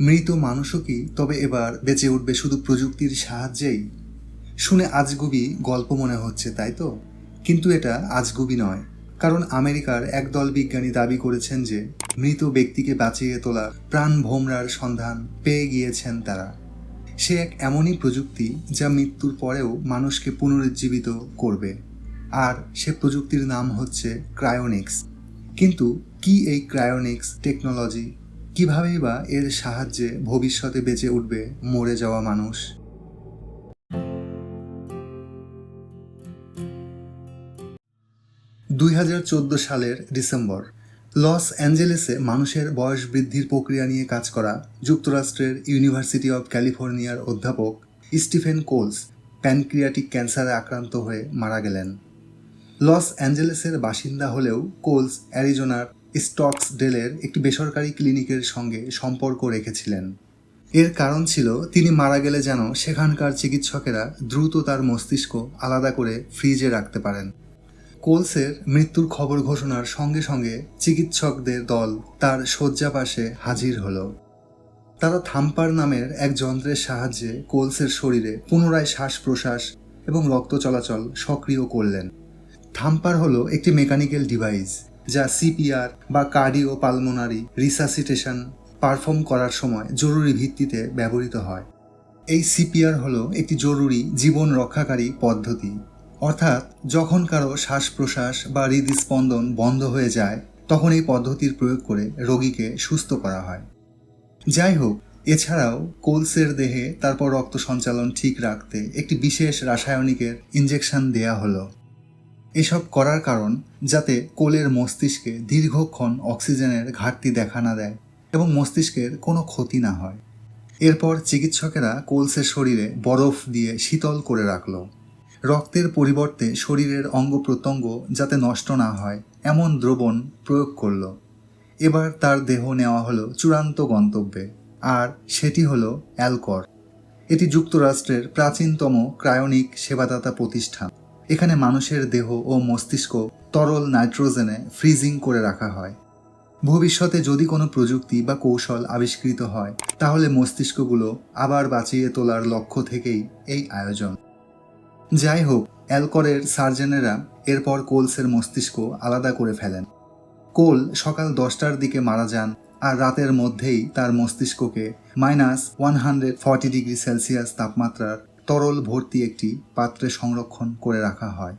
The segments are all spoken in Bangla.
মৃত মানুষও কি? তবে এবার বেঁচে উঠবে শুধু প্রযুক্তির সাহায্যেই? শুনে আজগুবি গল্প মনে হচ্ছে, তাই তো? কিন্তু এটা আজগুবি নয়। কারণ আমেরিকার একদল বিজ্ঞানী দাবি করেছেন যে, মৃত ব্যক্তিকে বাঁচিয়ে তোলা প্রাণ ভোমরার সন্ধান পেয়ে গিয়েছেন তারা। সে এক এমনই প্রযুক্তি যা মৃত্যুর পরেও মানুষকে পুনরুজ্জীবিত করবে। আর সে প্রযুক্তির নাম হচ্ছে ক্রায়োনিক্স। কিন্তু কি এই ক্রায়োনিক্স টেকনোলজি? কিভাবেই বা এর সাহায্যে ভবিষ্যতে বেঁচে উঠবে মরে যাওয়া মানুষ? দুই হাজার চোদ্দ সালের ডিসেম্বর, লস অ্যাঞ্জেলেসে মানুষের বয়স বৃদ্ধির প্রক্রিয়া নিয়ে কাজ করা যুক্তরাষ্ট্রের ইউনিভার্সিটি অব ক্যালিফোর্নিয়ার অধ্যাপক স্টিফেন কোলস প্যানক্রিয়াটিক ক্যান্সারে আক্রান্ত হয়ে মারা গেলেন। লস অ্যাঞ্জেলেসের বাসিন্দা হলেও কোলস অ্যারিজোনার স্টকস ডেলের একটি বেসরকারি ক্লিনিকের সঙ্গে সম্পর্ক রেখেছিলেন। এর কারণ ছিল, তিনি মারা গেলে যেন সেখানকার চিকিৎসকেরা দ্রুত তার মস্তিষ্ক আলাদা করে ফ্রিজে রাখতে পারেন। কোলসের মৃত্যুর খবর ঘোষণার সঙ্গে সঙ্গে চিকিৎসকদের দল তার শয্যা পাশে হাজির হলো। তারা থাম্পার নামের এক যন্ত্রের সাহায্যে কোলসের শরীরে পুনরায় শ্বাস প্রশ্বাস এবং রক্ত চলাচল সক্রিয় করলেন। থাম্পার হলো একটি মেকানিক্যাল ডিভাইস। যা সিপিআর বা কার্ডিও পালমোনারি রিসাসিটেশন পারফর্ম করার সময় জরুরি ভিত্তিতে ব্যবহৃত হয়। এই সিপিআর হলো একটি জরুরি জীবন রক্ষাকারী পদ্ধতি। অর্থাৎ যখন কারও শ্বাস প্রশ্বাস বা হৃদস্পন্দন বন্ধ হয়ে যায়, তখন এই পদ্ধতির প্রয়োগ করে রোগীকে সুস্থ করা হয়। যাই হোক, এছাড়াও কোলসের দেহে তারপর রক্ত সঞ্চালন ঠিক রাখতে একটি বিশেষ রাসায়নিকের ইঞ্জেকশন দেয়া হলো। এসব করার কারণ যাতে কোলের মস্তিষ্কে দীর্ঘক্ষণ অক্সিজেনের ঘাটতি দেখা না দেয় এবং মস্তিষ্কের কোনো ক্ষতি না হয়। এরপর চিকিৎসকেরা কোলসের শরীরে বরফ দিয়ে শীতল করে রাখল। রক্তের পরিবর্তে শরীরের অঙ্গ প্রত্যঙ্গ যাতে নষ্ট না হয়, এমন দ্রবণ প্রয়োগ করল। এবার তার দেহ নেওয়া হলো চূড়ান্ত গন্তব্যে, আর সেটি হলো অ্যালকর। এটি যুক্তরাষ্ট্রের প্রাচীনতম ক্রায়োনিক সেবাদাতা প্রতিষ্ঠান। এখানে মানুষের দেহ ও মস্তিষ্ক তরল নাইট্রোজেনে ফ্রিজিং করে রাখা হয়। ভবিষ্যতে যদি কোনো প্রযুক্তি বা কৌশল আবিষ্কৃত হয়, তাহলে মস্তিষ্কগুলো আবার বাঁচিয়ে তোলার লক্ষ্য থেকেই এই আয়োজন। যাই হোক, অ্যালকরের সার্জেনেরা এরপর কোলসের মস্তিষ্ক আলাদা করে ফেলেন। কোল সকাল দশটার দিকে মারা যান আর রাতের মধ্যেই তার মস্তিষ্ককে minus one hundred forty degree Celsius তাপমাত্রার তরল ভর্তি একটি পাত্রে সংরক্ষণ করে রাখা হয়।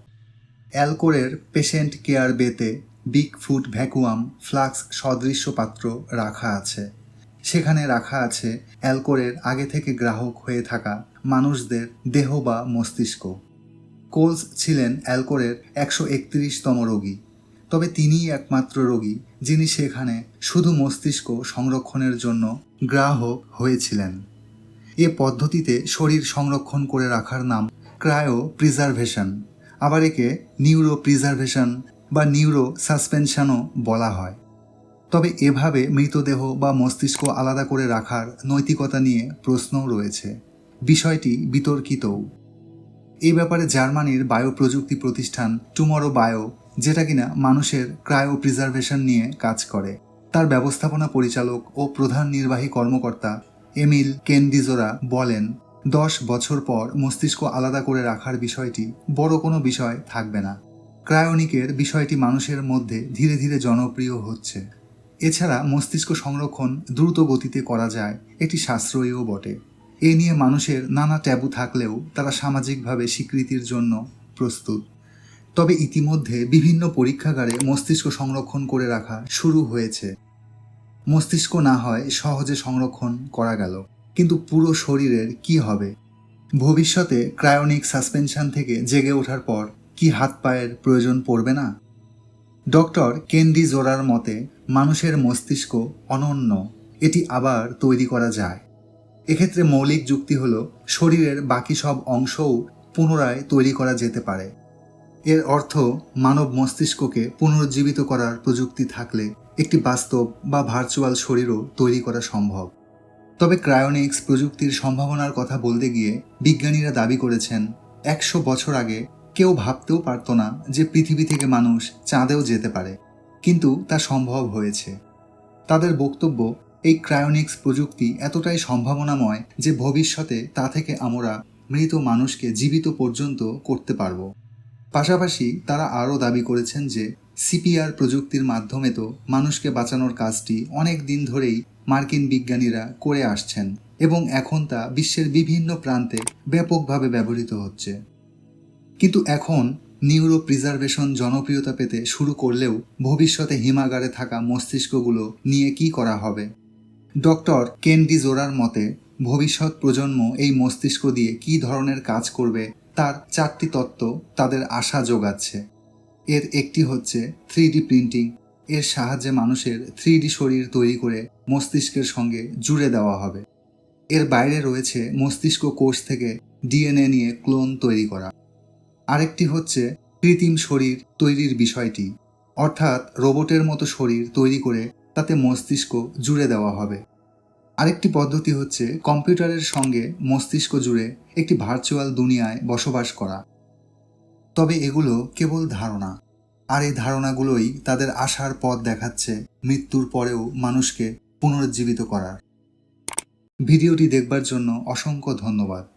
অ্যালকোরের পেশেন্ট কেয়ার বেতে বিগ ফুট ভ্যাকুয়াম ফ্লাক্স সদৃশ্য পাত্র রাখা আছে। সেখানে রাখা আছে অ্যালকোরের আগে থেকে গ্রাহক হয়ে থাকা মানুষদের দেহ বা মস্তিষ্ক। কোলস ছিলেন অ্যালকোরের একশো একত্রিশতম রোগী, তবে তিনিই একমাত্র রোগী যিনি সেখানে শুধু মস্তিষ্ক সংরক্ষণের জন্য গ্রাহক হয়েছিলেন। এ পদ্ধতিতে শরীর সংরক্ষণ করে রাখার নাম ক্রায়ো প্রিজার্ভেশন আবার একে নিউরো প্রিজার্ভেশন বা নিউরো সাসপেনশনও বলা হয়। তবে এভাবে মৃতদেহ বা মস্তিষ্ক আলাদা করে রাখার নৈতিকতা নিয়ে প্রশ্নও রয়েছে। বিষয়টি বিতর্কিতও। এই ব্যাপারে জার্মানির বায়ো প্রযুক্তি প্রতিষ্ঠান টুমরো বায়ো, যেটা কিনা মানুষের ক্রায়ো প্রিজার্ভেশন নিয়ে কাজ করে, তার ব্যবস্থাপনা পরিচালক ও প্রধান নির্বাহী কর্মকর্তা এমিল কেন্ডিজোরা বলেন, দশ বছর পর মস্তিষ্ক আলাদা করে রাখার বিষয়টি বড় কোনো বিষয় থাকবে না। ক্রায়োনিকের বিষয়টি মানুষের মধ্যে ধীরে ধীরে জনপ্রিয় হচ্ছে। এছাড়া মস্তিষ্ক সংরক্ষণ দ্রুত গতিতে করা যায়, এটি সাশ্রয়ীও বটে। এ নিয়ে মানুষের নানা ট্যাবু থাকলেও তারা সামাজিকভাবে স্বীকৃতির জন্য প্রস্তুত। তবে ইতিমধ্যে বিভিন্ন পরীক্ষাগারে মস্তিষ্ক সংরক্ষণ করে রাখা শুরু হয়েছে। মস্তিষ্ক না হয় সহজে সংরক্ষণ করা গেল। কিন্তু পুরো শরীরের কি হবে? ভবিষ্যতে ক্রায়োনিক সাসপেনশন থেকে জেগে ওঠার পর কি হাত পায়ের প্রয়োজন পড়বে না? ডক্টর কেন্ডি জোরার মতে, মানুষের মস্তিষ্ক অনন্য, এটি আবার তৈরি করা যায়। এক্ষেত্রে মৌলিক যুক্তি হল, শরীরের বাকি সব অংশও পুনরায় তৈরি করা যেতে পারে। এর অর্থ, মানব মস্তিষ্ককে পুনরুজ্জীবিত করার প্রযুক্তি থাকলে একটি বাস্তব বা ভার্চুয়াল শরীরও তৈরি করা সম্ভব। তবে ক্রায়োনিক্স প্রযুক্তির সম্ভাবনার কথা বলতে গিয়ে বিজ্ঞানীরা দাবি করেছেন, একশো বছর আগে কেউ ভাবতেও পারত না যে পৃথিবী থেকে মানুষ চাঁদেও যেতে পারে। কিন্তু তা সম্ভব হয়েছে। তাদের বক্তব্য, এই ক্রায়োনিক্স প্রযুক্তি এতটাই সম্ভাবনাময় যে ভবিষ্যতে তা থেকে আমরা মৃত মানুষকে জীবিত পর্যন্ত করতে পারব। পাশাপাশি তারা আরও দাবি করেছেন যে সিপিআর প্রযুক্তির মাধ্যমে তো মানুষকে বাঁচানোর কাজটি অনেক দিন ধরেই মার্কিন বিজ্ঞানীরা করে আসছেন এবং এখন তা বিশ্বের বিভিন্ন প্রান্তে ব্যাপকভাবে ব্যবহৃত হচ্ছে। কিন্তু এখন নিউরো প্রিজার্ভেশন জনপ্রিয়তা পেতে শুরু করলেও ভবিষ্যতে হিমাগারে থাকা মস্তিষ্কগুলো নিয়ে কি করা হবে? ডক্টর কেন্ডি জোরার মতে, ভবিষ্যৎ প্রজন্ম এই মস্তিষ্ক দিয়ে কী ধরনের কাজ করবে তার চারটি তত্ত্ব তাদের আশা যোগাচ্ছে। এর একটি হচ্ছে থ্রি ডি প্রিন্টিং এর সাহায্যে মানুষের থ্রি শরীর তৈরি করে মস্তিষ্কের সঙ্গে জুড়ে দেওয়া হবে। এর বাইরে রয়েছে মস্তিষ্ক কোষ থেকে ডিএনএ নিয়ে ক্লোন তৈরি করা। আরেকটি হচ্ছে কৃত্রিম শরীর তৈরির বিষয়টি। অর্থাৎ রোবটের মতো শরীর তৈরি করে তাতে মস্তিষ্ক জুড়ে দেওয়া হবে। আরেকটি পদ্ধতি হচ্ছে কম্পিউটারের সঙ্গে মস্তিষ্ক জুড়ে একটি ভার্চুয়াল দুনিয়ায় বসবাস করা। তবে এগুলো কেবল ধারণা। আর এই ধারণাগুলোই তাদের আশার পথ দেখাচ্ছে মৃত্যুর পরেও মানুষকে পুনরুজ্জীবিত করার। ভিডিওটি দেখবার জন্য অসংখ্য ধন্যবাদ।